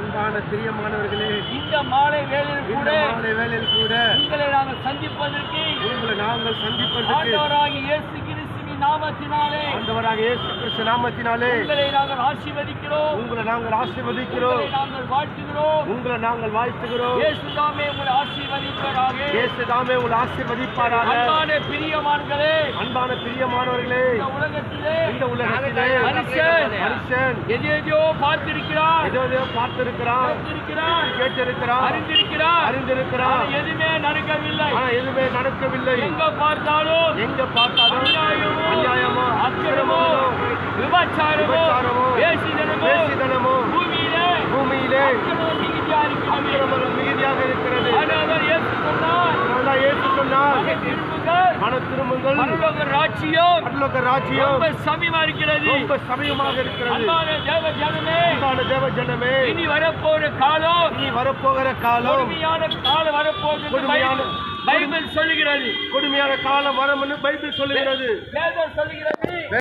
அன்பான பிரியமானவர்களே இந்த மாலை வேளையில் கூட மாலை வேளையில் கூட உங்களை நாங்கள் சந்திப்பதற்கு உங்களை நாங்கள் சந்திப்பதற்கு ஆண்டவராகிய இயேசு நாமத்தினாலே ஆண்டவராக இயேசு கிறிஸ்து நாமத்தினாலே உங்களை நாங்கள் ஆசீர்வதிக்கிறோம். உங்களை நாங்கள் ஆசீர்வதிக்கிறோம். நாங்கள் வாழ்த்துகிறோம். உங்களை நாங்கள் வாழ்த்துகிறோம். இயேசு தாமே உங்களை ஆசீர்வதிப்பதாக இயேசு தாமே உங்களை ஆசீர்வதிப்பாராக. அன்பான பிரியமான்களே அன்பான பிரியமானவர்களே இந்த உலகத்திலே இந்த உலகத்திலே மனுஷன். மனுஷன். எது எதையோ பார்த்திருக்கிறார். ஏதோ பார்த்திருக்கிறான் பார்த்திருக்கிறார். கேட்டிருக்கிறான் அறிந்திருக்கிறார். அறிந்திருக்கிறான் ஆனால் எதுவுமே நடக்கவில்லை. எதுவுமே நடக்கவில்லை. எங்க பார்த்தாலும் எங்க பார்த்தாலும் விபச்சாரமோ வேசிதனமோ பூமியிலே பூமியிலே அக்கிரமம் மிகுதியாக இருக்கிறது ஆனால் இயேசு சொன்னார் அதனால்தான் இயேசு சொன்னார் மன திரும்புங்கள் பரலோக ராஜ்யம் பரலோக ராஜ்யம் ரொம்ப இருக்கிறது ரொம்ப சமயமாக இருக்கிறது அன்பான தேவ ஜனமே அன்பான தேவ ஜனமே இனி வரப்போற காலம் இனி வரப்போகிற காலம் கொடுமையான காலம் வரப்போகிறது கொடுமையான பைபிள் சொல்லுகிறது கொடுமையான காலம் வரும் என்று பைபிள் சொல்லுகிறது வேதம் சொல்லுகிறது